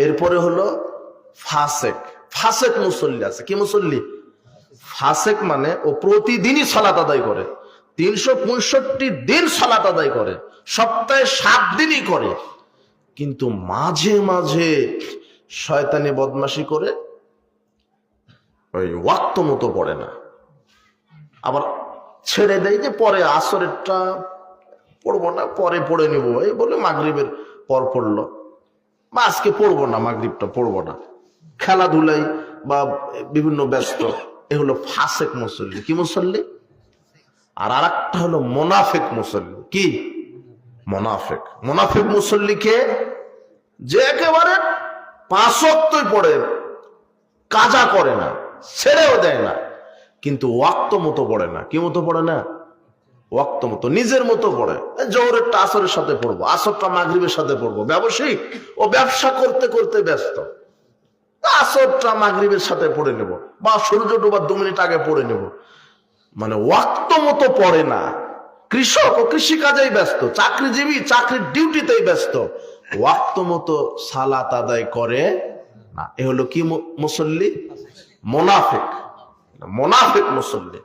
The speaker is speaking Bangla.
এরপরে হলো ফাসেক। ফাসেক মুসল্লি আছে। কি মুসল্লি? ফাসেক মানে ও প্রতিদিনই সালাত আদায় করে। তিনশো পঁয়ষট্টি দিন সালাত আদায় করে। সপ্তাহে সাত দিনই করে। কিন্তু মাঝে মাঝে শয়তানি বদমাশি করে ওই ওয়াক্ত মতো পড়ে না। আবার ছেড়ে দেয় যে পরে আসরেরটা পড়ব না, পরে পড়ে নিব। এই বলে মাগরিবের পর পড়ল। বা আজকে পড়ব না, মাগরিবটা পড়ব না। খেলাধুলাই বা বিভিন্ন ব্যস্ত, এ হলো ফাসেক মুসল্লি। কি মুসল্লি? আর আর একটা হলো মোনাফেক মুসল্লি। কি? মোনাফেক। মোনাফেক মুসল্লিকে যে একেবারে পাঁচত্বই পড়ে, কাজা করে না, ছেড়েও দেয় না, কিন্তু ওয়াক্ত মতো পড়ে না। কি মতো পড়ে না? ওয়াক্ত মতো, নিজের মতো পড়ে। জোহরেরটা আসরের সাথে পড়ব, আসরটা মাগরিবের সাথে পড়ব, ব্যবসায়িক ও ব্যবসা করতে করতে ব্যস্ত। আসরটা মাগরিবের সাথে পড়ে নেব, বা সূর্য ডোবার দু মিনিট আগে পড়ে নেব। মানে ওয়াক্ত মতো পড়ে না। কৃষক ও কৃষি কাজেই ব্যস্ত, চাকরিজীবী, চাকরির ডিউটিতেই ব্যস্ত। ওয়াক্ত মতো সালাত আদায় করে না। এ হলো কি মুসল্লি? মোনাফেক। মোনাফেক মুসল্লি।